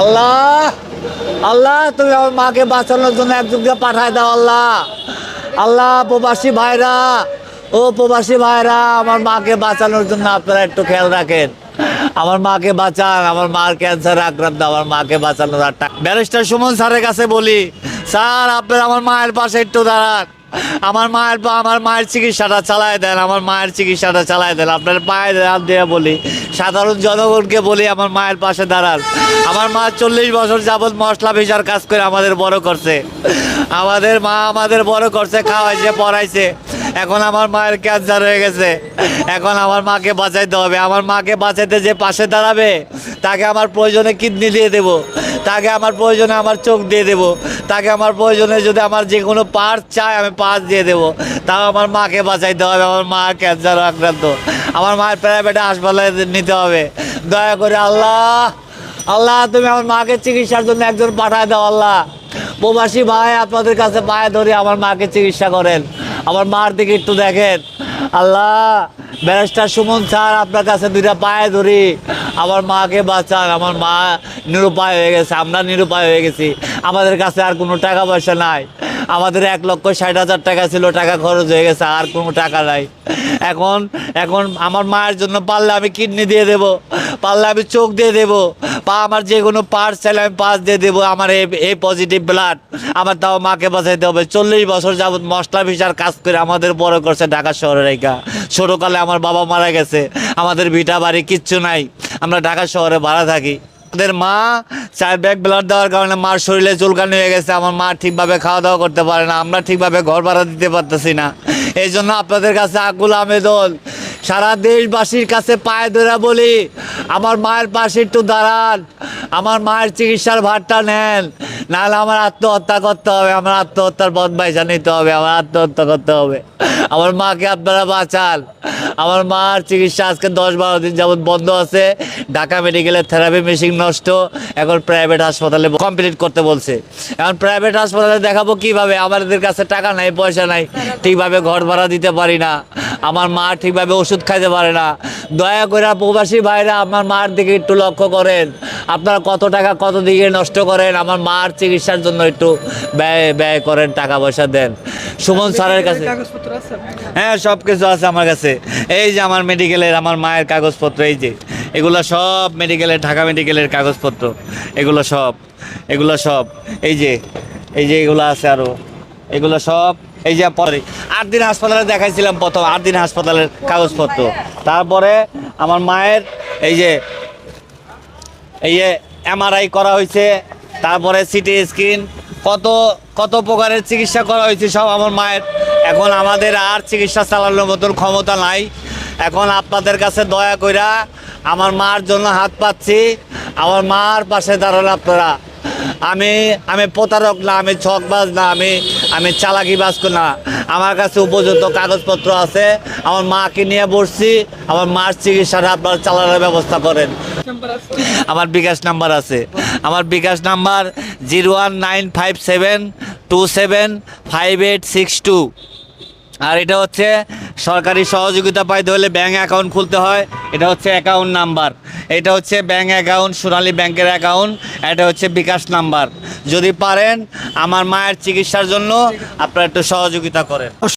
আল্লাহ আল্লাহ, তুমি আমার মাকে বাঁচানোর জন্য একজনকে পাঠায় দাও, আল্লাহ। আল্লাহ, প্রবাসী ভাইরা, ও প্রবাসী ভাইরা, আমার মাকে বাঁচানোর জন্য আপনারা একটু খেয়াল রাখেন। আমার মাকে বাঁচান, আমার মার ক্যান্সার আক্রান্ত, আমার মাকে বাঁচানোর ব্যারিস্টার সুমন স্যারের কাছে বলি, স্যার, আপনার আমার মায়ের পাশে একটু দাঁড়ান। আমার মায়ের আমার মায়ের চিকিৎসাটা চালায় দেন, আমার মায়ের চিকিৎসাটা চালায় দেন। আপনার পায়ে হাত দিয়ে বলি। সাধারণ জনগণকে বলি আমার মায়ের পাশে দাঁড়ান। আমার মা চল্লিশ বছর যাবৎ মশলা ভিসার কাজ করে আমাদের বড় করছে। আমাদের মা আমাদের বড় করছে, খাওয়াইছে, পড়াইছে। এখন আমার মায়ের ক্যান্সার হয়ে গেছে। এখন আমার মাকে বাঁচাইতে হবে। আমার মাকে বাঁচাইতে যে পাশে দাঁড়াবে, তাকে আমার প্রয়োজনে কিডনি দিয়ে দেব। তাকে আমার প্রয়োজনে আমার চোখ দিয়ে দেব। তাকে আমার প্রয়োজনে যদি আমার যে কোনো পার্ট চায়, আমি পার্ট দিয়ে দেব। তাও আমার মাকে বাঁচাইতে হবে, আমার মা ক্যান্সার আক্রান্ত। আমার মায়ের প্রাইভেটে হাসপাতালে নিতে হবে। দয়া করে আল্লাহ আল্লাহ, তুমি আমার মাকে চিকিৎসার জন্য একজন পাঠায় দাও, আল্লাহ। প্রবাসী ভাই আপনাদের কাছে পায়ে ধরে আমার মাকে চিকিৎসা করেন। আমার মার দিকে একটু দেখেন। আল্লাহ, ব্যারিস্টার সুমন স্যার, আপনার কাছে দুইটা পায়ে ধরি। আমার মাকে বাঁচান, আমার মা নিরুপায় হয়ে গেছে, আমরা নিরুপায় হয়ে গেছি। আমাদের কাছে আর কোনো টাকা পয়সা নাই। আমাদের এক লক্ষ ষাট হাজার টাকা ছিল, টাকা খরচ হয়ে গেছে, আর কোনো টাকা নাই। এখন এখন আমার মায়ের জন্য পারলে আমি কিডনি দিয়ে দেব, পারলে আমি চোখ দিয়ে দেব, বা আমার যে কোনো পার্স চাইলে আমি পাস দিয়ে দেবো, আমার এ এ পজিটিভ ব্লাড আমার তাও মাকে বাঁচাইতে হবে। চল্লিশ বছর যাবত মশলা ভিসার কাজ করে আমাদের বড় করছে ঢাকা শহরে রেখা ছোটোকালে আমার বাবা মারা গেছে, আমাদের ভিটা বাড়ি কিচ্ছু নাই, আমরা ঢাকা শহরে ভাড়া থাকি। আমাদের মা চার ব্যাগ ব্লাড দেওয়ার কারণে মার শরীরে চুলকানি হয়ে গেছে। আমার মা ঠিকভাবে খাওয়া দাওয়া করতে পারে না। আমরা ঠিকভাবে ঘর ভাড়া দিতে পারতেছি না। এই জন্য আপনাদের কাছে আকুল আবেদন। সারা দেশবাসীর কাছে পায়ে ধরে বলি, আমার মায়ের পাশে একটু দাঁড়ান। আমার মায়ের চিকিৎসার ভারটা নেন। নাহলে আমার আত্মহত্যা করতে হবে। আমার আত্মহত্যার বাইসা নিতে হবে। আমার আত্মহত্যা করতে হবে। আমার মাকে আপনারা বাঁচান। আমার মার চিকিৎসা আজকে দশ বারো দিন যাবত বন্ধ আছে। ঢাকা মেডিকেলের থেরাপি মেশিন নষ্ট। এখন প্রাইভেট হাসপাতালে কমপ্লিট করতে বলছে। এখন প্রাইভেট হাসপাতালে দেখাবো কীভাবে। আমাদের কাছে টাকা নাই, পয়সা নাই। ঠিকভাবে ঘর ভাড়া দিতে পারি না। আমার মা ঠিকভাবে ওষুধ খাইতে পারে না। দয়া করে প্রবাসী ভাইরা, আমার মার দিকে একটু লক্ষ্য করেন। আপনারা কত টাকা কত দিকে নষ্ট করেন? আমার মার চিকিৎসার জন্য একটু ব্যয় ব্যয় করেন, টাকা পয়সা দেন। সুমন স্যারের কাছে। হ্যাঁ সব কিছু? আছে আমার কাছে। এই যে আমার মেডিকেলের আমার মায়ের কাগজপত্র এই যে এগুলো সব মেডিকেলের ঢাকা মেডিকেলের কাগজপত্র। এগুলো সব এগুলো সব এই যে এই যে এগুলো আছে আরও। এগুলো সব এই যে পরে আট দিন হাসপাতালে দেখাইছিলাম প্রথম আট দিন হাসপাতালের কাগজপত্র। তারপরে আমার মায়ের এই যে এই যে এমআরআই করা হয়েছে তারপরে সিটি স্ক্রিন কত কত প্রকারের চিকিৎসা করা হয়েছে সব আমার মায়ের। এখন আমাদের আর চিকিৎসা চালানোর মতন ক্ষমতা নাই। এখন আপনাদের কাছে দয়া কইরা আমার মার জন্য হাত পাচ্ছি। আমার মার পাশে দাঁড়ান আপনারা। আমি আমি প্রতারক না, আমি ছকবাজ না, আমি আমি চালাকিবাজ না। আমার কাছে উপযুক্ত কাগজপত্র আছে। আমার মাকে নিয়ে বসছি। আমার মার চিকিৎসাটা আপনারা চালানোর ব্যবস্থা করেন। আমার বিকাশ নাম্বার আছে। আমার bKash number zero one nine five seven two seven five eight six two. আর এটা হচ্ছে সরকারি সহযোগিতা পাইতে হলে ব্যাঙ্ক অ্যাকাউন্ট খুলতে হয়। এটা হচ্ছে অ্যাকাউন্ট নাম্বার। এটা হচ্ছে ব্যাঙ্ক অ্যাকাউন্ট, সোনালী ব্যাংকের অ্যাকাউন্ট। এটা হচ্ছে বিকাশ নাম্বার। যদি পারেন আমার মায়ের চিকিৎসার জন্য আপনারা একটু সহযোগিতা করেন।